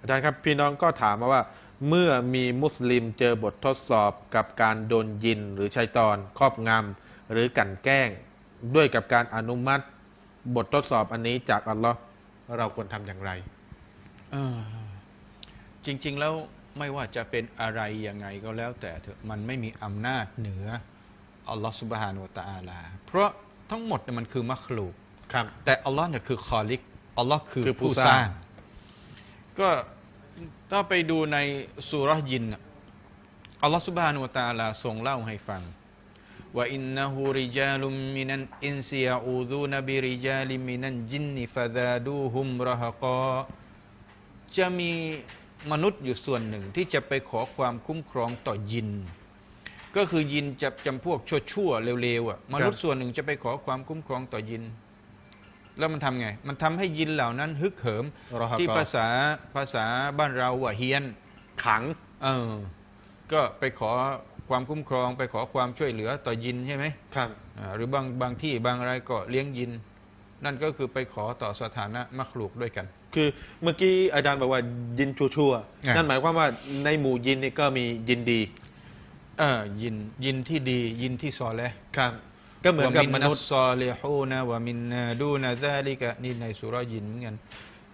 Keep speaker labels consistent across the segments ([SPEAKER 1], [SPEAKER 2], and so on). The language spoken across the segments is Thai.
[SPEAKER 1] อาจารย์ครับพี่น้องก็ถามมาว่า เมื่อมีมุสลิมเจอบททดสอบกับการโดนยินหรือชัยตอนครอบงำหรือกลั่นแกล้ง ด้วยกับการอนุมัติ บททดสอบอันนี้จากอัลลอฮ์เราควรทำอย่างไร
[SPEAKER 2] เออจริง ๆ แล้วไม่ว่าจะเป็นอะไรยังไงก็แล้วแต่เถอะมันไม่มีอำนาจเหนืออัลลอฮฺสุบฮานุวะตะอาลา เพราะทั้งหมดเนี่ยมันคือมัคลูก
[SPEAKER 1] ครับ
[SPEAKER 2] แต่อัลลอฮ์เนี่ยคือคอลิกอัลลอฮ์คือ
[SPEAKER 1] คือผู้
[SPEAKER 2] ผู้
[SPEAKER 1] ส
[SPEAKER 2] ส
[SPEAKER 1] ร้า
[SPEAKER 2] ร้างง ก็ถ้าไปดูในสุรยินอัลลอฮ์สุบฮานุวะตะอาลาทรงเล่าให้ฟังว่าอินนะฮูริจาลุมมินันอินซียอูดูนบิริจาลิมินันจินนิฟะดาดูฮุมรหกอจะมีมนุษย์อยู่ส่วนหนึ่งที่จะไปขอความคุ้มครองต่อยิน ก็คือยินจะจำพวกชั่วๆเร็วๆอะมนุษย์ส่วนหนึ่งจะไปขอความคุ้มครองต่อยิน แล้วมันทำไง มันทำให้ยินเหล่านั้นฮึกเหิม
[SPEAKER 1] รอฮะ
[SPEAKER 2] ที่
[SPEAKER 1] ก็
[SPEAKER 2] ภาษาภาษาบ้านเราอะเฮียน
[SPEAKER 1] ขัง
[SPEAKER 2] เออ ก็ไปขอความคุ้มครอง ไปขอความช่วยเหลือต่อยินใช่ไหม
[SPEAKER 1] ครับ
[SPEAKER 2] อ่าหรือบางบางที่บางอะไรก็เลี้ยงยิน นั่นก็คือไปขอต่อสถานะมักลูกด้วยกัน
[SPEAKER 1] คือเมื่อกี้อาจารย์บอกว่ายินชั่ว
[SPEAKER 2] อะ
[SPEAKER 1] ๆนั่นหมายความว่าในหมู่ยินนี่ก็มียินดี
[SPEAKER 2] เออยินยินที่ดียินที่ซอและ
[SPEAKER 1] ครับ ก็เหมือนกับมนุษย์
[SPEAKER 2] ซอลิฮูนะวะมินนาดูนะซาลิกะนี่ในสุราะห์ยินเหมือนกัน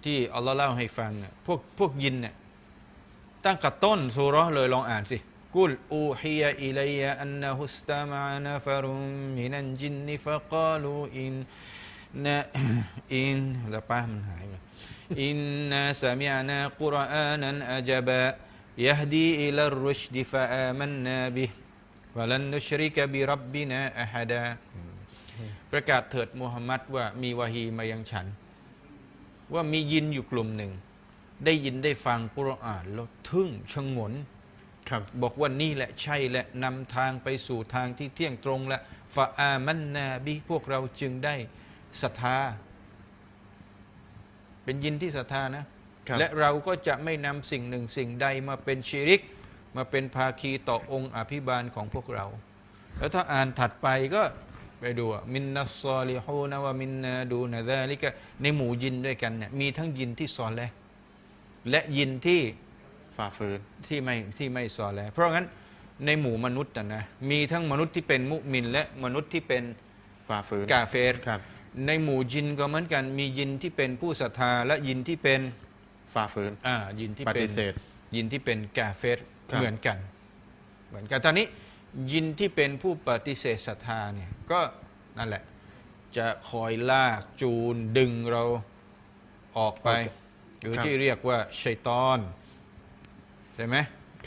[SPEAKER 2] ที่อัลลอฮ์เล่าให้ฟังน่ะพวกพวกยินเนี่ยตั้งกับต้นสุเราะห์เลยลองอ่านสิกุลอูฮียอิลัยอันนะฮุสตามะนะฟรุมมินันจินนิฟะกาลูอินนะอินแล้วป้ามันหายไปอินนาสมิอานากุรอานันอาจบะยฮดีอิลรุชดิฟะอามันนาบิฮ วะลันนุชริกะบิรับบินะอะฮัดาประกาศเถิดมูฮัมมัดว่ามีวาฮีมายังฉัน ว่ามียินอยู่กลุ่มหนึ่ง ได้ยินได้ฟังกุรอานแล้วทึ่งชงน
[SPEAKER 1] ครับ
[SPEAKER 2] บอกว่านี่แหละใช่และนำทางไปสู่ทางที่เที่ยงตรงและฟาอามันนาบิพวกเราจึงได้ศรัทธา เป็นยินที่ศรัทธานะ
[SPEAKER 1] ครับ
[SPEAKER 2] และเราก็จะไม่นำสิ่งหนึ่งสิ่งใดมาเป็นชิริก มาเป็นภาคีต่อองค์อภิบาลของพวกเรา แล้วถ้าอ่านถัดไปก็ไปดูอะมินนัสซอลิฮูนะวะมินนาดูนะซาลิกะในหมู่ยินด้วยกันเนี่ยมีทั้งยินที่ซอและและยินที่
[SPEAKER 1] ฝ่าฝืน
[SPEAKER 2] ที่ไม่ที่ไม่ซอและเพราะงั้นในหมู่มนุษย์นะนะมีทั้งมนุษย์ที่เป็นมุมิน และมนุษย์ที่เป็น
[SPEAKER 1] ฝ่าฝืน
[SPEAKER 2] กาเฟร
[SPEAKER 1] ครับ
[SPEAKER 2] ในหมู่ยินก็เหมือนกัน มียินที่เป็นผู้ศรัทธาและยินที่เป็น
[SPEAKER 1] ฝ่าฝืน
[SPEAKER 2] อ่ายินที่
[SPEAKER 1] ป
[SPEAKER 2] เป็
[SPEAKER 1] ฏิ
[SPEAKER 2] น
[SPEAKER 1] เสธ
[SPEAKER 2] ยินที่เป็นกาเฟร
[SPEAKER 1] ครับ
[SPEAKER 2] เหมือนกัน เหมือนกันตอนนี้ยินที่เป็นผู้ปฏิเสธศรัทธาเนี่ยก็นั่นแหละ จะคอยลากจูนดึงเราออกไป หรือที่เรียกว่าชัยตอนใช่ไหม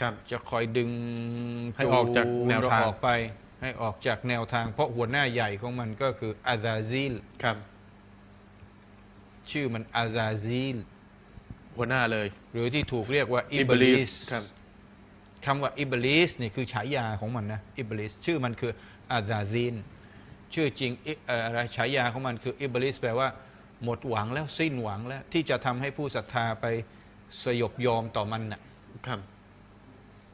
[SPEAKER 1] ครับ
[SPEAKER 2] จะคอยดึง
[SPEAKER 1] ให้ออกจากแนวทาง
[SPEAKER 2] จูเรออกไป ให้ออกจากแนวทาง เพราะหัวหน้าใหญ่ของมันก็คืออาซาซิล
[SPEAKER 1] ครับ
[SPEAKER 2] ชื่อมันอาซาซิล
[SPEAKER 1] หัวหน้าเลย
[SPEAKER 2] หรือที่ถูกเรียกว่าอิ
[SPEAKER 1] อิ
[SPEAKER 2] บบลิ
[SPEAKER 1] ลิ
[SPEAKER 2] ส
[SPEAKER 1] สครับ
[SPEAKER 2] คำว่าอิบลิสนี่คือฉายาของมันนะอิบลิสชื่อมันคืออาซาซินชื่อจริงอิเอ่ออะไรฉายาของมันคืออิบลิสแปลว่าหมดหวังแล้วสิ้นหวังแล้ว ที่จะทำให้ผู้ศรัทธาไปสยบยอมต่อมันน่ะ
[SPEAKER 1] ครับ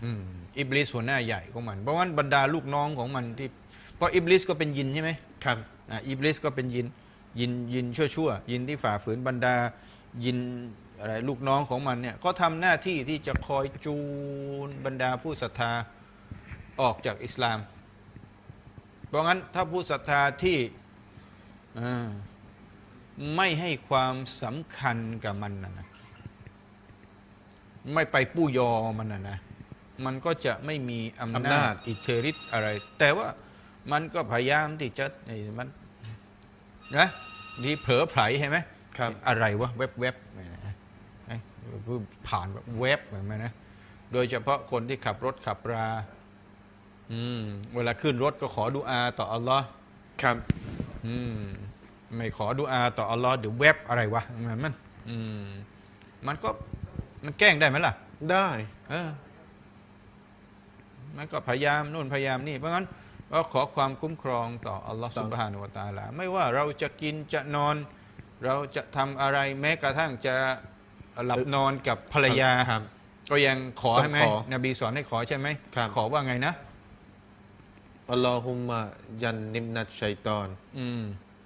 [SPEAKER 2] อืมอิบลิสหัวหน้าใหญ่ของมัน เพราะว่าบรรดาลูกน้องของมันที่เพราะอิบลิสก็เป็นยินใช่ไหม
[SPEAKER 1] ครับ
[SPEAKER 2] อะอิบลิสก็เป็นยินยินยินชั่วชั่วๆยินที่ฝ่าฝืนบรรดายิน อะไรลูกน้องของมันเนี่ยก็ทำหน้าที่ที่จะคอยจูนบรรดาผู้ศรัทธาออกจากอิสลาม เพราะงั้นถ้าผู้ศรัทธาที่อ่าไม่ให้ความสำคัญกับมันนะนะไม่ไปปู้ยอมันนะนะมันก็จะไม่มีอำ
[SPEAKER 1] อำ
[SPEAKER 2] นา
[SPEAKER 1] นา
[SPEAKER 2] จ
[SPEAKER 1] จ
[SPEAKER 2] อิทธิฤทธิ์อะไร แต่ว่ามันก็พยายามที่จะไอ้มันนะที่เผลอไผลใช่ไหม
[SPEAKER 1] ครับ
[SPEAKER 2] อะไรวะเว็บเว็บๆ ผ่านแบบเว็บเหมือนไหมนะโดยเฉพาะคนที่ขับรถขับราอืมเวลาขึ้นรถก็ขอดุอาต่ออัลลอฮ์
[SPEAKER 1] ครับ
[SPEAKER 2] อืมไม่ขอดุอาต่ออัลลอฮ์เดี๋ยวเว็บอะไรวะเหมือนมันอืมมันก็มันแกล้งได้ไหมล่ะ
[SPEAKER 1] ได้
[SPEAKER 2] เออมันก็พยายามนู่นพยายามนี่เพราะงั้นก็ขอความคุ้มครองต่ออัลลอฮ์
[SPEAKER 1] ต่อ
[SPEAKER 2] สุบฮานุวะตะอาลาไม่ว่าเราจะกินจะนอน เราจะทำอะไรแม้กระทั่งจะ หลับนอนกับภรรยา
[SPEAKER 1] ครับ
[SPEAKER 2] ก็ยังขอ
[SPEAKER 1] ต้อง
[SPEAKER 2] ใช่ไหม
[SPEAKER 1] ขอ
[SPEAKER 2] นบีสอนให้ขอใช่ไหม
[SPEAKER 1] ครับ
[SPEAKER 2] ขอว่าไงนะ
[SPEAKER 1] อัลลอฮุมมะยันนิมนัดชัยตอน
[SPEAKER 2] อืม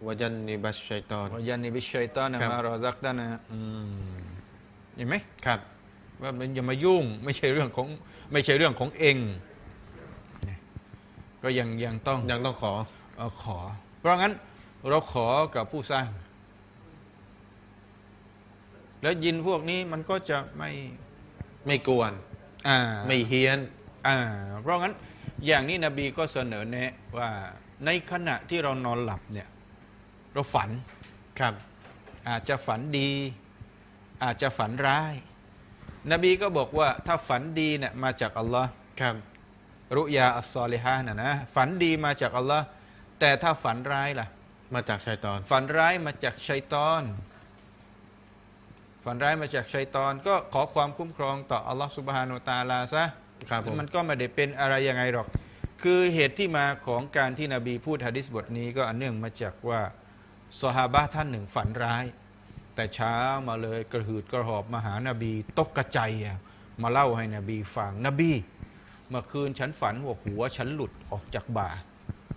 [SPEAKER 1] วะยันนิบัชชัยตอน
[SPEAKER 2] วายันนิบิชัยตอน
[SPEAKER 1] ครับ
[SPEAKER 2] มารอซักตานะอืมเห็นไหม
[SPEAKER 1] ครับ
[SPEAKER 2] ว่ามันอย่ามายุ่ง ไม่ใช่เรื่องของ ไม่ใช่เรื่องของเองเนี่ยก็ยังยังต้อง
[SPEAKER 1] ยังต้องขอ
[SPEAKER 2] เอ่อขอ เพราะงั้นเราขอกับผู้สร้าง แล้วยินพวกนี้มันก็จะไม่
[SPEAKER 1] ไม่กวน
[SPEAKER 2] อ่า
[SPEAKER 1] ไม่เฮี้ยน
[SPEAKER 2] อ่าเพราะงั้นอย่างนี้นบีก็เสนอแนะว่าในขณะที่เรานอนหลับเนี่ย เราฝัน
[SPEAKER 1] ครับ
[SPEAKER 2] อาจจะฝันดี อาจจะฝันร้าย นบีก็บอกว่าถ้าฝันดีเนี่ยมาจากอัลลอฮ์
[SPEAKER 1] ครับ
[SPEAKER 2] รุยาอัสซอลิฮะนะนะฝันดีมาจากอัลลอฮ์แต่ถ้าฝันร้ายล่ะ
[SPEAKER 1] มาจากชัยตอน
[SPEAKER 2] ฝันร้ายมาจากชัยตอน ฝันร้ายมาจากชัยตอนก็ขอความคุ้มครองต่ออัลลอฮ์สุบฮานุตะอาลาซะ
[SPEAKER 1] ครับผม
[SPEAKER 2] มันก็ไม่ได้เป็นอะไรยังไงหรอก คือเหตุที่มาของการที่นบีพูดฮะดิษบทนี้ก็อันเนื่องมาจากว่าสฮาบะห์ท่านหนึ่งฝันร้าย แต่เช้ามาเลยกระหืดกระหอบมาหานบีตกกระใจอะมาเล่าให้นบีฟังนบีเมื่อคืนฉันฝันว่าหัวฉันหลุดออกจากบ่า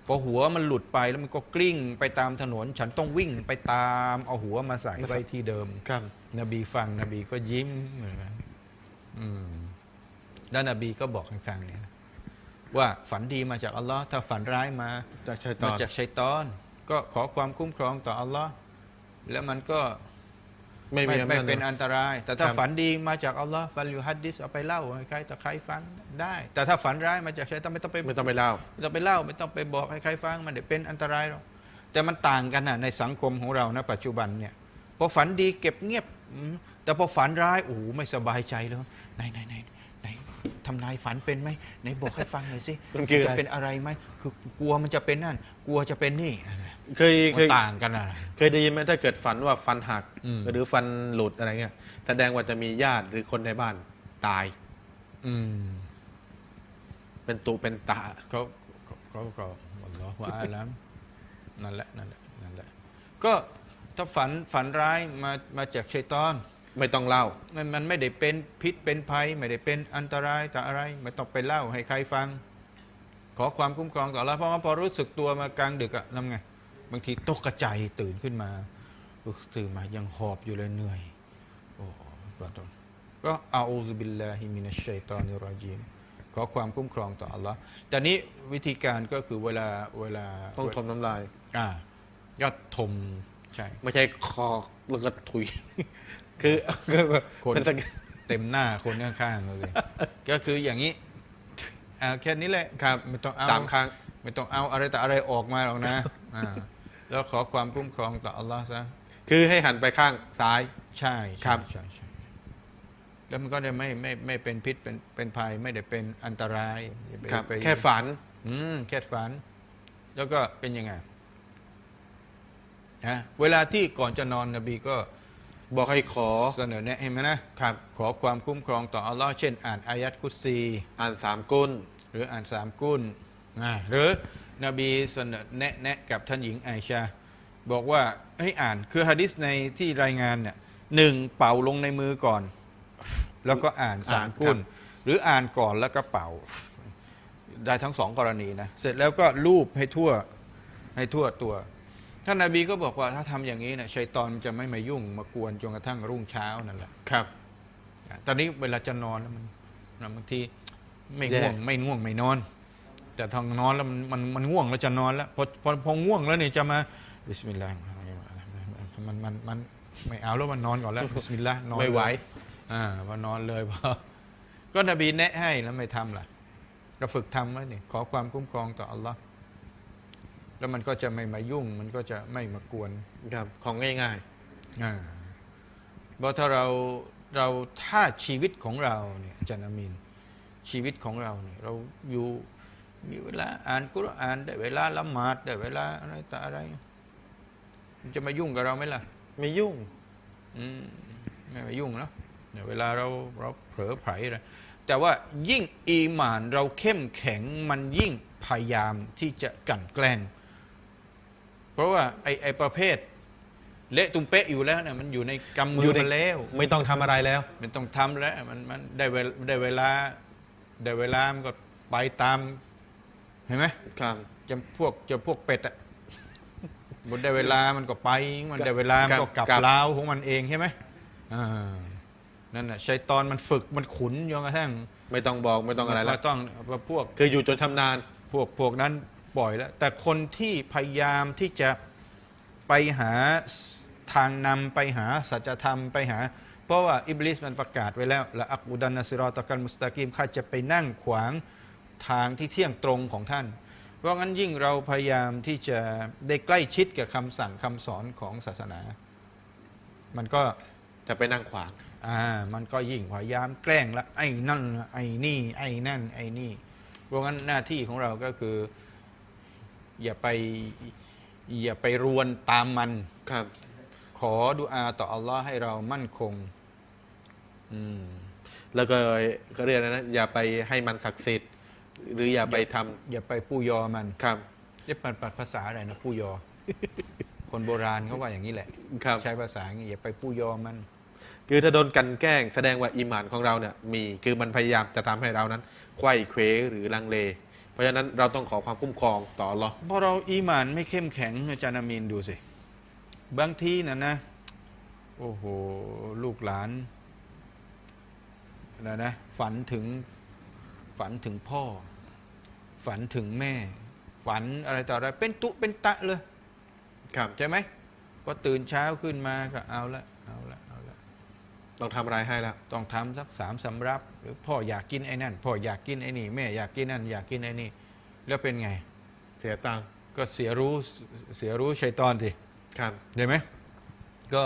[SPEAKER 2] พอหัวมันหลุดไปแล้วมันก็กลิ้งไปตามถนน ฉันต้องวิ่งไปตามเอาหัวมาใส่ไว้ที่เดิม
[SPEAKER 1] ครับ
[SPEAKER 2] นบีฟังนบีก็ยิ้มเหมือนกันอืมแล้วนบีก็บอกให้ฟังเนี่ยว่าฝันดีมาจากอัลลอฮ์ถ้าฝันร้ายมา
[SPEAKER 1] จากชัยต
[SPEAKER 2] มา
[SPEAKER 1] อน
[SPEAKER 2] จากชัยตอน ก็ขอความคุ้มครองต่ออัลลอฮ์แล้วมันก็
[SPEAKER 1] ไม่
[SPEAKER 2] ไม่
[SPEAKER 1] มี
[SPEAKER 2] ไม่
[SPEAKER 1] อำนาจ
[SPEAKER 2] เป็นอันตราย แต่ถ้า
[SPEAKER 1] ครับ
[SPEAKER 2] ฝันดีมาจากอัลลอฮ์ฟันยูฮัดดิสเอาไปเล่าให้ใครต่อใครฟังได้ แต่ถ้าฝันร้ายมาจากชัยตอนไม่ต้องไป
[SPEAKER 1] ไม่ต้องไปเล่า
[SPEAKER 2] ไม่ต้องไปเล่าไม่ต้องไปบอกให้ใครฟังมันเดี๋ยวเป็นอันตรายหรอกแต่มันต่างกันนะในสังคมของเรานะปัจจุบันเนี่ยพอฝันดีเก็บเงียบอืมแต่พอฝันร้ายโอ้โหไม่สบายใจเลยไหนไหนไหนไหน ทำนายฝันเป็นไหมไหนบอกให้ฟังหน่อยสิ
[SPEAKER 1] มันคืออะไร
[SPEAKER 2] จะเป็นอะไรไหมคือกลัวมันจะเป็นนั่น กลัวจะเป็นนี่
[SPEAKER 1] เคยเค
[SPEAKER 2] มัน
[SPEAKER 1] ย
[SPEAKER 2] ต่างกันนะ
[SPEAKER 1] เคยได้ยินไหมถ้าเกิดฝันว่าฟันหัก
[SPEAKER 2] อืม
[SPEAKER 1] หรือฟันหลุดอะไรเงี้ยแสดงว่าจะมีญาติหรือคนในบ้านตาย
[SPEAKER 2] อืม
[SPEAKER 1] เป็นตุเป็นตา
[SPEAKER 2] เขาเขาเขาก็อัลลอฮฺอาลัมนั่นแหละนั่นแหละนั่นแหละก็ถ้าฝันฝันร้ายมามาจากชัยตอน
[SPEAKER 1] ไม่ต้องเล่า
[SPEAKER 2] มันมันไม่ได้เป็นพิษเป็นภัย ไม่ได้เป็นอันตรายแต่อะไร ไม่ต้องไปเล่าให้ใครฟัง ขอความคุ้มครองต่อ Allah เพราะว่าพอรู้สึกตัวมากลางดึกอะทำไง บางทีตกกระใจตื่นขึ้นมารู้สึกตื่นมายังหอบอยู่เลยเหนื่อยโอ้ก็ต้องก็อาอูซบิลลาฮิมินัชชัยตอนิรรจีมขอความคุ้มครองต่อ Allah แต่นี้วิธีการก็คือเวลาเวลา
[SPEAKER 1] ต้องทมน้ำลาย
[SPEAKER 2] อ่าก็ทมใช่
[SPEAKER 1] ไม่ใช่คอแล้วก็ถุย คือคือแบบ
[SPEAKER 2] คน
[SPEAKER 1] เป็นสัก
[SPEAKER 2] เต็มหน้าคนข้างๆเลยก็คืออย่างนี้อ่าแค่นี้แหละ
[SPEAKER 1] ครับ
[SPEAKER 2] ไม่ต้องเอา
[SPEAKER 1] สามครั้ง
[SPEAKER 2] ไม่ต้องเอาอะไรแต่อะไรออกมาหรอกนะอ่าแล้วขอความคุ้มครองต่ออัลลอฮ์ซะ
[SPEAKER 1] คือให้หันไปข้างซ้าย
[SPEAKER 2] ใช่
[SPEAKER 1] ครั
[SPEAKER 2] ใช่
[SPEAKER 1] บ
[SPEAKER 2] ใช่ใช่แล้วมันก็ได้ไม่ไม่ไม่เป็นพิษเป็นเป็นภัยไม่ได้เป็นอันตรายอย่าไป
[SPEAKER 1] ครับ
[SPEAKER 2] ไป
[SPEAKER 1] แค่ฝัน
[SPEAKER 2] อืมแค่ฝัน แล้วก็เป็นยังไงนะเวลาที่ก่อนจะนอนนบีก็
[SPEAKER 1] บอกให้ขอ
[SPEAKER 2] เสนอแนะเห็นไหมนะ
[SPEAKER 1] ครับ
[SPEAKER 2] ขอความคุ้มครองต่ออัลลอฮ์เช่น อ่านอายัดกุศซี
[SPEAKER 1] อ่านสามกุล
[SPEAKER 2] หรืออ่านสามกุลอ่าหรือนบีเสนอแนะแนะกับท่านหญิงไอชา บอกว่าให้อ่านคือฮะดิษในที่รายงานเนี่ยหนึ่งเป่าลงในมือก่อน แล้วก็อ่านสามกุลหรืออ่านก่อนแล้วก็เป่า ได้ทั้งสองกรณีนะ เสร็จแล้วก็ลูบให้ทั่วให้ทั่วตัว ท่านนาบีก็บอกว่าถ้าทำอย่างนี้เนี่ยชัยตอนจะไม่มายุ่งมากวนจนกระทั่งรุ่งเช้านั่นแหละ
[SPEAKER 1] ครับ
[SPEAKER 2] ตอนนี้เวลาจะนอนแล้วมันมันบางทีไม่
[SPEAKER 1] แย่
[SPEAKER 2] ง่วงไม่ง่วงไม่นอน แต่ทางนอนแล้วมันมันมันง่วงแล้วจะนอนแล้วพอพอพอง่วงแล้วเนี่ยจะมาบิสมิลลาห์มันมันมันไม่เอาแล้วมันนอนก่อนแล้วบิสมิลลาห์นอน
[SPEAKER 1] ไม่ไหว
[SPEAKER 2] เลยอ่าพอนอนเลยพอก็นบีแนะให้แล้วไม่ทำล่ะ ก็ฝึกทำไว้นี่ขอความคุ้มครองต่ออัลลอฮ์ แล้วมันก็จะไม่มายุ่ง มันก็จะไม่มากวน
[SPEAKER 1] ครับของง่าย
[SPEAKER 2] อ่าเพราะถ้าเราเราถ้าชีวิตของเราเนี่ยอาจารย์อามินชีวิตของเราเนี่ยเราอยู่มีเวลาอ่านกุรอานได้เวลาละหมาดได้เวลาอะไรต่ออะไรมันจะมายุ่งกับเราไหมล่ะ
[SPEAKER 1] ๆไม่ยุ่ง
[SPEAKER 2] อืมไม่มายุ่งเนาะเนี่ยเวลาเราเราเผลอไผลอะไรแต่ว่ายิ่งอีหมานเราเข้มแข็งมันยิ่งพยายามที่จะกลั่นแกล้ง เพราะว่าไอไอประเภท เละตุ้มเป๊ะอยู่แล้วเนี่ยมันอยู่ในกำมื
[SPEAKER 1] อยู่
[SPEAKER 2] อ
[SPEAKER 1] ใน
[SPEAKER 2] มันแล้ว
[SPEAKER 1] ไม่ต้องทำอะไรแล้ว
[SPEAKER 2] มันต้องทำแล้วมันมันได้เวลได้เวลาได้เวลามันก็ไปตามเห็นไหม
[SPEAKER 1] ครับ
[SPEAKER 2] จะพวกจะพวกเป็ดอะมันได้เวลามันก็ไป มันได้เวลามันก็กลับ
[SPEAKER 1] ครับ
[SPEAKER 2] ลาวของมันเองใช่ไหมอ่านั่นน่ะชัยตอนมันฝึกมันขุนจนกระทั่ง
[SPEAKER 1] ไม่ต้องบอกไม่ต้องอะไร
[SPEAKER 2] มัน
[SPEAKER 1] แล้
[SPEAKER 2] ก็
[SPEAKER 1] ว
[SPEAKER 2] ต้องพวก
[SPEAKER 1] คืออยู่จนชำนาญ
[SPEAKER 2] พวกพวกนั้น ปล่อยแล้ว แต่คนที่พยายามที่จะไปหาทางนำไปหาสัจธรรมไปหา เพราะว่าอิบลิสมันประกาศไว้แล้วละอักอุดันนัสซิรอตะกันมุสตากิมข้าจะไปนั่งขวางทางที่เที่ยงตรงของท่าน เพราะงั้นยิ่งเราพยายามที่จะได้ใกล้ชิดกับคำสั่งคำสอนของศาสนา มันก็
[SPEAKER 1] จะไปนั่งขวาง
[SPEAKER 2] อ่ามันก็ยิ่งพยายามแกล้งละไอ้นั่นไอ้นี่ไอ้นั่นไอ้นี่ เพราะงั้นหน้าที่ของเราก็คือ อย่าไปอย่าไปรวนตามมัน
[SPEAKER 1] ครับ
[SPEAKER 2] ขอดุอาต่ออัลลอฮ์ให้เรามั่นคง อืม
[SPEAKER 1] แล้วก็เขาเรียกอะไรนะอย่าไปให้มันศักดิ์สิทธิ์ หรืออย่าไปทำ
[SPEAKER 2] อย่าไปปู้ยอมัน
[SPEAKER 1] ครับ
[SPEAKER 2] เรียกมันภาษาอะไรนะปู้ยอ คนโบราณเขาว่าอย่างนี้แหละ
[SPEAKER 1] ครับ
[SPEAKER 2] ใช้ภาษาอย่างนี้อย่าไปปู้ยอมัน
[SPEAKER 1] คือถ้าโดนกลันแกล้งแสดงว่าอีหมานของเราเนี่ยมีคือมันพยายามจะทำให้เรานั้นไขว้เขวหรือลังเล เพราะฉะนั้นเราต้องขอความคุ้มครองต่ออัลลอฮ์
[SPEAKER 2] พอเราอีหมานไม่เข้มแข็งอาจารย์อามีนดูสิ บางทีนะนะ โอ้โห ลูกหลานนะนะฝันถึงฝันถึงพ่อ ฝันถึงแม่ ฝันอะไรต่ออะไร เป็นตุเป็นตะเลย
[SPEAKER 1] ครับ
[SPEAKER 2] ใช่ไหมพอตื่นเช้าขึ้นมาก็เอาละเอาละเอาละ
[SPEAKER 1] ต้องทำอะไรให้แล้ว
[SPEAKER 2] ต้องทำสักสามสำรับ หรือพ่ออยากกินไอ้นั่นพ่ออยากกินไอ้นี่แม่อยากกินนั่นอยากกินไอ้นี่ แล้วเป็นไง
[SPEAKER 1] เสียตังค์
[SPEAKER 2] ก็เสียรู้เสียรู้ชัยตอนสิ
[SPEAKER 1] ครับ
[SPEAKER 2] เห็นไหมก็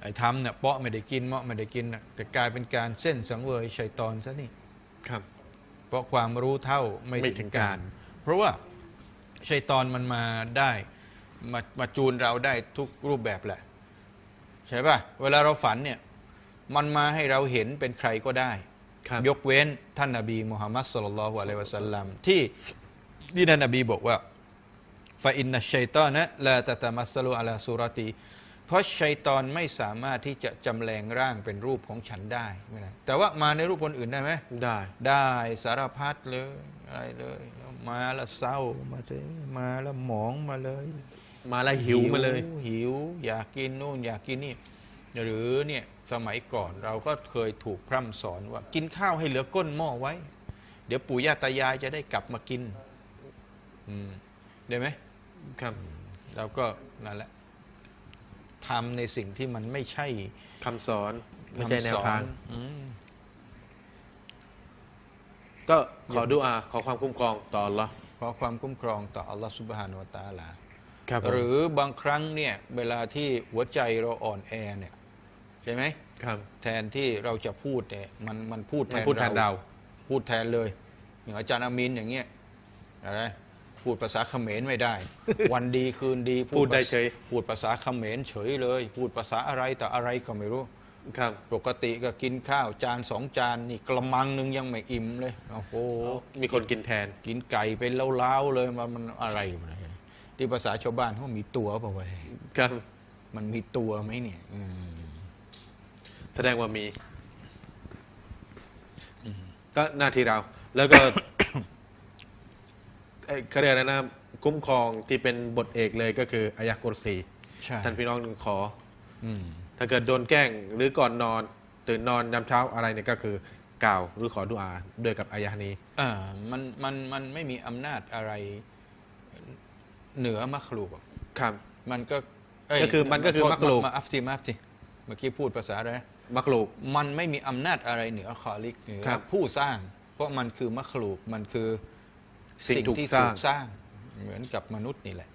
[SPEAKER 2] ไอ้ทำเนี่ยเปาะไม่ได้กินเมาะไม่ได้กินน่ะแต่กลายเป็นการเส้นสังเวยชัยตอนซะนี่
[SPEAKER 1] ครับ
[SPEAKER 2] เพราะความรู้เท่าไม่
[SPEAKER 1] ไม่ถึ
[SPEAKER 2] ถึ
[SPEAKER 1] ง
[SPEAKER 2] ง
[SPEAKER 1] กา
[SPEAKER 2] การรเพราะว่าชัยตอนมันมาได้มามาจูนเราได้ทุกรูปแบบแหละ ใช่ป่ะ เวลาเราฝันเนี่ย มันมาให้เราเห็นเป็นใครก็ได้
[SPEAKER 1] ครับ
[SPEAKER 2] ยกเว้นท่านนาบีมุฮัมมัดสุลลัลลอฮุอะลัยฮิวะสัลลัมที่ที่ท่านนบีบอกว่าฟาอินนัชชัยตอนะลาตะตะมัสสลุอะลาสุรตีเพราะชัยตอนไม่สามารถที่จะจำแรงร่างเป็นรูปของฉันได้ไม่ได้แต่ว่ามาในรูปคนอื่นได้ไหม
[SPEAKER 1] ได้
[SPEAKER 2] ได้สารพัดเลยอะไรเลยแล้วมาแล้วเศร้ามาเลยมาแล้วหมองมาเลย
[SPEAKER 1] มาแล้วหิวมาเลย
[SPEAKER 2] หิว อยากกินนู่นอยากกินนี่ หรือเนี่ยสมัยก่อนเราก็เคยถูกพร่ำสอนว่า กินข้าวให้เหลือก้นหม้อไว้ เดี๋ยวปู่ย่าตายายจะได้กลับมากิน อืมได้ไหม
[SPEAKER 1] ครับ
[SPEAKER 2] เราก็นั่นแหละทำในสิ่งที่มันไม่ใช่
[SPEAKER 1] คำสอนไม่ใช่แนวทาง
[SPEAKER 2] คำสอนอืม
[SPEAKER 1] ก็ขอดุอาขอความคุ้มครองต่ออัลลอฮ์
[SPEAKER 2] ขอความคุ้มครองต่ออัลลอฮฺสุบฮานุวะตะอาลา
[SPEAKER 1] ครับ
[SPEAKER 2] หรือบางครั้งเนี่ย เวลาที่หัวใจเราอ่อนแอเนี่ย ใช่ไหม
[SPEAKER 1] ครับ
[SPEAKER 2] แทนที่เราจะพูดเนี่ยมันมันพูดแท
[SPEAKER 1] มัน
[SPEAKER 2] น
[SPEAKER 1] พูดแทนเรา
[SPEAKER 2] พูดแทนเลย อย่างอาจารย์อามินอย่างเงี้ยอะไรพูดภาษาเขมรไม่ได้ วันดีคืนดี
[SPEAKER 1] พูดได้
[SPEAKER 2] ภาษา
[SPEAKER 1] เฉย
[SPEAKER 2] พูดภาษาเขมรเฉยเลย พูดภาษาอะไรแต่อะไรก็ไม่รู้
[SPEAKER 1] ครับ
[SPEAKER 2] ปกติก็กินข้าวจานสองจานนี่กระมังหนึงยังไม่อิ่มเลยโอ้โห
[SPEAKER 1] มีคนกินแทน
[SPEAKER 2] กินไก่เป็นเล้าๆเลยมันมันอะไรวะเนี่ยที่ภาษาชาวบ้านเขามีตัวเปล่าวะ
[SPEAKER 1] ครับ
[SPEAKER 2] มันมีตัวไหมเนี่ยอืม
[SPEAKER 1] แสดงว่ามีก็หน้าที่เรา แล้วก็เอ่อเขาเรียกอะไรนะคุ้มครองที่เป็นบทเอกเลยก็คืออายะกุรซี
[SPEAKER 2] ใช่
[SPEAKER 1] ท่านพี่น้องขอ
[SPEAKER 2] อืม
[SPEAKER 1] ถ้าเกิดโดนแกล้งหรือก่อนนอน ตื่นนอนยามเช้าอะไรเนี่ยก็คือกล่าวหรือขอดุอาด้วยกับอายะนี้
[SPEAKER 2] อ่ามันมันมันไม่มีอำนาจอะไรเหนือมักลูกหรอก
[SPEAKER 1] ครับ
[SPEAKER 2] มันก็เย
[SPEAKER 1] ก็คือมันก็คือ
[SPEAKER 2] โทษ
[SPEAKER 1] มักลุก
[SPEAKER 2] มาอัฟซีมาอัฟซีเมื่อกี้พูดภาษาอะไรนะ
[SPEAKER 1] มักลูก
[SPEAKER 2] มันไม่มีอำนาจอะไรเหนือคอลิกเหนือ
[SPEAKER 1] ครับ
[SPEAKER 2] ผู้สร้าง เพราะมันคือมักลูกมันคือ
[SPEAKER 1] สิ่งถูก
[SPEAKER 2] ที่
[SPEAKER 1] สร้าง
[SPEAKER 2] ถูกสร้าง เหมือนกับมนุษย์นี่แหละ